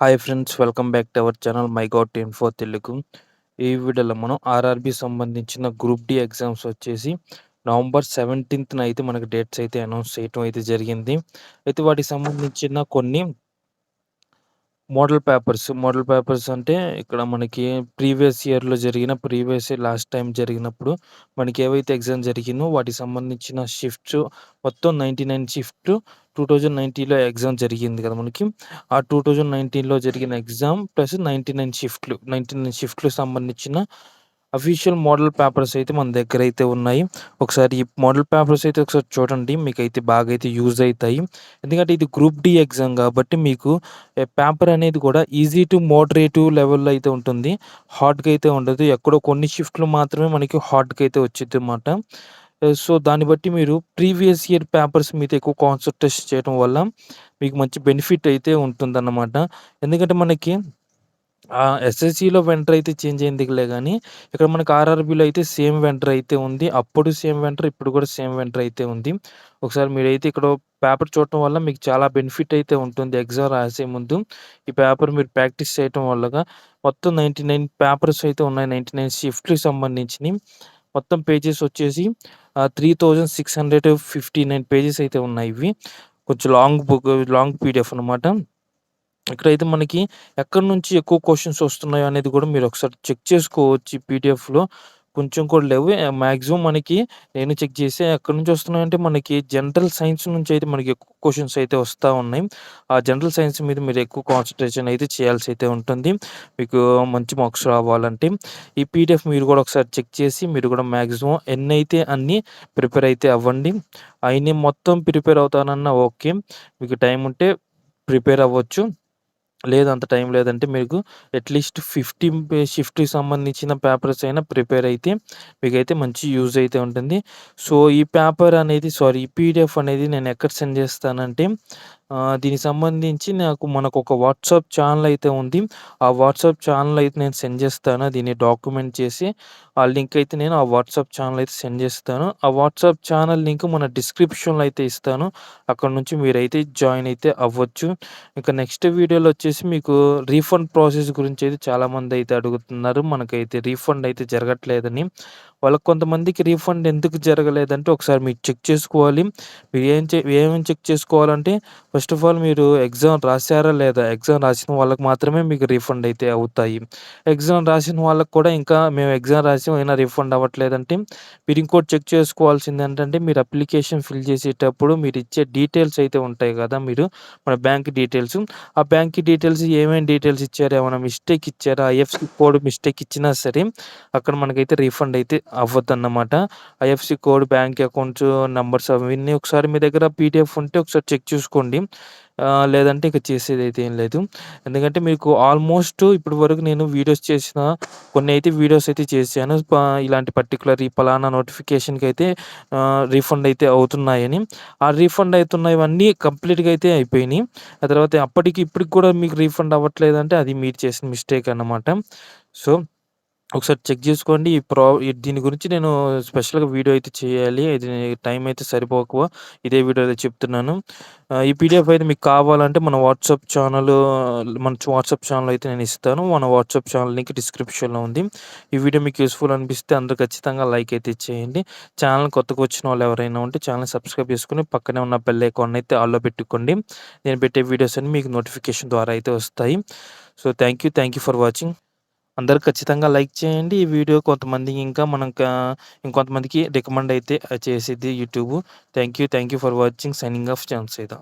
Hi friends welcome back to our channel my govt info Telugu ఈ వీడియోలో మనం RRB సంబంధించిన గ్రూప్ డి ఎగ్జామ్స్ వచ్చేసి నవంబర్ సెవెంటీన్త్న అయితే మనకు డేట్స్ అయితే అనౌన్స్ చేయటం అయితే జరిగింది. అయితే వాటికి సంబంధించిన కొన్ని మోడల్ పేపర్స్ మోడల్ పేపర్స్ అంటే ఇక్కడ మనకి ప్రీవియస్ ఇయర్‌లో జరిగిన ప్రీవియస్ ఇయర్ లాస్ట్ టైం జరిగినప్పుడు మనకి ఏవైతే ఎగ్జామ్ జరిగిందో వాటికి సంబంధించిన షిఫ్ట్స్ మొత్తం 99 షిఫ్ట్ 2019లో ఎగ్జామ్ జరిగింది కదా మనకి. ఆ 2019లో జరిగిన ఎగ్జామ్ ప్లస్ 99 షిఫ్ట్‌లు 99 షిఫ్ట్‌లు సంబంధించిన అఫీషియల్ మోడల్ పేపర్స్ అయితే మన దగ్గర అయితే ఉన్నాయి. ఒకసారి ఈ మోడల్ పేపర్స్ అయితే ఒకసారి చూడండి. మీకైతే బాగా అయితే యూజ్ అవుతాయి ఎందుకంటే ఇది గ్రూప్ డి ఎగ్జామ్ కాబట్టి మీకు పేపర్ అనేది కూడా ఈజీ టు మోడరేటివ్ లెవెల్‌లో అయితే ఉంటుంది. హార్డ్‌గా అయితే ఉండదు. ఎక్కడో కొన్ని షిఫ్ట్‌లు మాత్రమే మనకి హార్డ్‌గా అయితే వచ్చిద్దన్నమాట. అనమాట సో దాన్ని బట్టి మీరు ప్రీవియస్ ఇయర్ పేపర్స్ మీద ఎక్కువ కాన్సన్ట్రేషన్ చేయడం వల్ల మీకు మంచి బెనిఫిట్ అయితే ఉంటుందన్నమాట. ఎందుకంటే మనకి ఎస్ఎస్‌సిలో వెంటర్ అయితే చేంజ్ అయిందిలే గానీ, ఇక్కడ మనకి ఆర్ఆర్‌బిలో అయితే సేమ్ వెంటర్ అయితే ఉంది. అప్పుడు సేమ్ వెంటర్ ఇప్పుడు కూడా సేమ్ వెంటర్ అయితే ఉంది. ఒకసారి మీరైతే ఇక్కడ పేపర్ చూడటం వల్ల మీకు చాలా బెనిఫిట్ అయితే ఉంటుంది. ఎగ్జామ్ రాసే ముందు ఈ పేపర్ మీరు ప్రాక్టీస్ చేయటం వల్లగా మొత్తం 99 పేపర్స్ అయితే ఉన్నాయి. 99 షిఫ్ట్‌లకి సంబంధించినయి. మొత్తం పేజెస్ వచ్చేసి ఆహ్, 3659 పేజెస్ అయితే ఉన్నాయి ఇవి. కొంచెం లాంగ్ బుక్ లాంగ్ పీడిఎఫ్ అన్నమాట. ఇక్కడైతే మనకి ఎక్కడి నుంచి ఎక్కువ క్వశ్చన్స్ వస్తున్నాయో అనేది కూడా మీరు ఒకసారి చెక్ చేసుకోవచ్చు పీడిఎఫ్‌లో. కొంచెం కూడా లేవు. మ్యాక్సిమం మనకి నేను చెక్ చేసి ఎక్కడి నుంచి వస్తున్నాయంటే మనకి జనరల్ సైన్స్ నుంచి అయితే మనకి ఎక్కువ క్వశ్చన్స్ అయితే వస్తూ ఉన్నాయి. ఆ జనరల్ సైన్స్ మీద మీరు ఎక్కువ కాన్సన్ట్రేషన్ అయితే చేయాల్సి అయితే ఉంటుంది. మీకు మంచి మార్క్స్ రావాలంటే. ఈ పీడిఎఫ్ మీరు కూడా ఒకసారి చెక్ చేసి మీరు కూడా మ్యాగ్జిమమ్ ఎన్ని అయితే అన్ని ప్రిపేర్ అయితే అవ్వండి. అయినయి మొత్తం ప్రిపేర్ అవుతానన్నా ఓకే. మీకు టైం ఉంటే ప్రిపేర్ అవ్వచ్చు. లేదు అంత టైం లేదంటే మీకు అట్‌లీస్ట్ ఫిఫ్టీ షిఫ్ట్‌కి సంబంధించిన పేపర్స్ అయినా ప్రిపేర్ అయితే మీకైతే మంచి యూజ్ అయితే ఉంటుంది. సో ఈ పేపర్ అనేది సారీ ఈ పీడిఎఫ్ అనేది నేను ఎక్కడ సెండ్ చేస్తానంటే దీనికి సంబంధించి నాకు మనకు ఒక వాట్సాప్ ఛానల్ అయితే ఉంది. ఆ వాట్సాప్ ఛానల్ అయితే నేను సెండ్ చేస్తాను. దీన్ని డాక్యుమెంట్ చేసి ఆ లింక్ అయితే నేను ఆ వాట్సాప్ ఛానల్ అయితే సెండ్ చేస్తాను. ఆ వాట్సాప్ ఛానల్ లింక్ మన డిస్క్రిప్షన్‌లో అయితే ఇస్తాను. అక్కడి నుంచి మీరైతే జాయిన్ అయితే అవ్వచ్చు. ఇంకా నెక్స్ట్ వీడియోలో వచ్చేసి మీకు రీఫండ్ ప్రాసెస్ గురించి అయితే చాలామంది అయితే అడుగుతున్నారు. మనకైతే రీఫండ్ అయితే జరగట్లేదని. వాళ్ళకి కొంతమందికి రీఫండ్ ఎందుకు జరగలేదంటే ఒకసారి మీరు చెక్ చేసుకోవాలి. మీరు ఏం చె ఏమేమి చెక్ చేసుకోవాలంటే ఫస్ట్ ఆఫ్ ఆల్ మీరు ఎగ్జామ్ రాసారా లేదా? ఎగ్జామ్ రాసిన వాళ్ళకి మాత్రమే మీకు రీఫండ్ అయితే అవుతాయి. ఎగ్జామ్ రాసిన వాళ్ళకి కూడా ఇంకా మేము ఎగ్జామ్ రాసాం అయినా రీఫండ్ అవ్వట్లేదంటే మీరు ఇంకోటి చెక్ చేసుకోవాల్సింది ఏంటంటే మీరు అప్లికేషన్ ఫిల్ చేసేటప్పుడు మీరు ఇచ్చే డీటెయిల్స్ అయితే ఉంటాయి కదా! మీరు మన బ్యాంక్ డీటెయిల్స్. ఆ బ్యాంక్ డీటెయిల్స్ ఏమేమి డీటెయిల్స్ ఇచ్చారు? ఏమైనా మిస్టేక్ ఇచ్చారా? ఐఎఫ్సి కోడ్ మిస్టేక్ ఇచ్చినా సరే అక్కడ మనకైతే రీఫండ్ అయితే అవ్వదన్నమాట. IFC code, bank accounts numbers అవన్నీ ఒకసారి మీ దగ్గర పీడిఎఫ్ ఉంటే ఒకసారి చెక్ చేసుకోండి లేదంటే ఇక అయితే ఏం లేదు. ఎందుకంటే మీకు ఆల్మోస్ట్ ఇప్పటి వరకు నేను వీడియోస్ చేసిన కొన్ని అయితే వీడియోస్ అయితే చేశాను. ఇలాంటి పర్టికులర్ ఈ పలానా నోటిఫికేషన్కి అయితే రీఫండ్ అయితే అవుతున్నాయని. ఆ రీఫండ్ అవుతున్నవన్నీ కంప్లీట్‌గా అయితే అయిపోయినాయి. ఆ తర్వాత అప్పటికి ఇప్పటికి కూడా మీకు రీఫండ్ అవ్వట్లేదంటే అది మీరు చేసిన మిస్టేక్ అన్నమాట. సో ఒకసారి చెక్ చేసుకోండి. ఈ ప్రా దీని గురించి నేను స్పెషల్‌గా వీడియో అయితే చేయాలి. ఇది టైం అయితే సరిపోక ఇదే వీడియోలో చెప్తున్నాను. ఆహ్, ఈ పీడిఎఫ్ అయితే మీకు కావాలంటే మన వాట్సాప్ ఛానల్ మన వాట్సాప్ ఛానల్ అయితే నేను ఇస్తాను. మన వాట్సాప్ ఛానల్ లింక్ డిస్క్రిప్షన్‌లో ఉంది. ఈ వీడియో మీకు యూజ్‌ఫుల్ అనిపిస్తే అందరూ ఖచ్చితంగా లైక్ అయితే చేయండి. ఛానల్ కొత్తగా వచ్చిన వాళ్ళు ఎవరైనా ఉంటే ఛానల్ సబ్స్క్రైబ్ చేసుకొని పక్కనే ఉన్న బెల్ ఐకాన్ అయితే ఆల్‌లో పెట్టుకోండి. నేను పెట్టే వీడియోస్ అన్నీ మీకు నోటిఫికేషన్ ద్వారా అయితే వస్తాయి. So thank you. Thank you for watching. అందరు ఖచ్చితంగా లైక్ చేయండి. ఈ వీడియో కొంతమందికి ఇంకా మనం ఇంకొంతమందికి రికమెండ్ అయితే చేసేది YouTube. Thank you. Thank you for watching. Signing off John Saida.